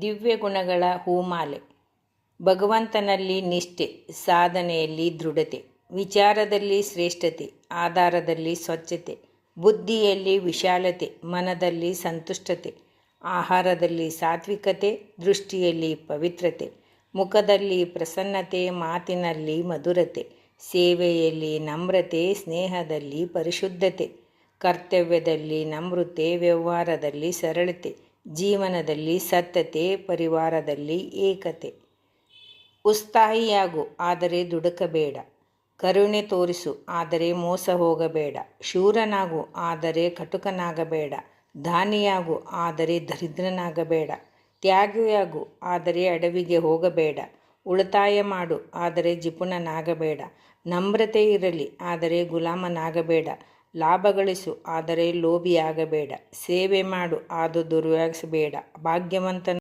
ದಿವ್ಯ ಗುಣಗಳ ಹೂಮಾಲೆ. ಭಗವಂತನಲ್ಲಿ ನಿಷ್ಠೆ, ಸಾಧನೆಯಲ್ಲಿ ದೃಢತೆ, ವಿಚಾರದಲ್ಲಿ ಶ್ರೇಷ್ಠತೆ, ಆಧಾರದಲ್ಲಿ ಸ್ವಚ್ಛತೆ, ಬುದ್ಧಿಯಲ್ಲಿ ವಿಶಾಲತೆ, ಮನದಲ್ಲಿ ಸಂತುಷ್ಟತೆ, ಆಹಾರದಲ್ಲಿ ಸಾತ್ವಿಕತೆ, ದೃಷ್ಟಿಯಲ್ಲಿ ಪವಿತ್ರತೆ, ಮುಖದಲ್ಲಿ ಪ್ರಸನ್ನತೆ, ಮಾತಿನಲ್ಲಿ ಮಧುರತೆ, ಸೇವೆಯಲ್ಲಿ ನಮ್ರತೆ, ಸ್ನೇಹದಲ್ಲಿ ಪರಿಶುದ್ಧತೆ, ಕರ್ತವ್ಯದಲ್ಲಿ ನಮ್ರತೆ, ವ್ಯವಹಾರದಲ್ಲಿ ಸರಳತೆ ಜೀವನದಲ್ಲಿ ಸತ್ತತೆ ಪರಿವಾರದಲ್ಲಿ ಏಕತೆ. ಉತ್ಸಾಹಿಯಾಗು ಆದರೆ ದುಡುಕಬೇಡ. ಕರುಣೆ ತೋರಿಸು, ಆದರೆ ಮೋಸ ಹೋಗಬೇಡ. ಶೂರನಾಗು, ಆದರೆ ಕಟುಕನಾಗಬೇಡ. ದಾನಿಯಾಗು ಆದರೆ ದರಿದ್ರನಾಗಬೇಡ. ತ್ಯಾಗಿಯಾಗು, ಆದರೆ ಅಡವಿಗೆ ಹೋಗಬೇಡ. ಉಳಿತಾಯ ಮಾಡು, ಆದರೆ ಜಿಪುಣನಾಗಬೇಡ. ನಮ್ರತೆ ಇರಲಿ, ಆದರೆ ಗುಲಾಮನಾಗಬೇಡ. ಲಾಭ ಗಳಿಸು ಆದರೆ ಲೋಭಿಯಾಗಬೇಡ. ಸೇವೆ ಮಾಡು ಆದು ದುರ್ವ್ಯಾಸಬೇಡ ಭಾಗ್ಯವಂತನ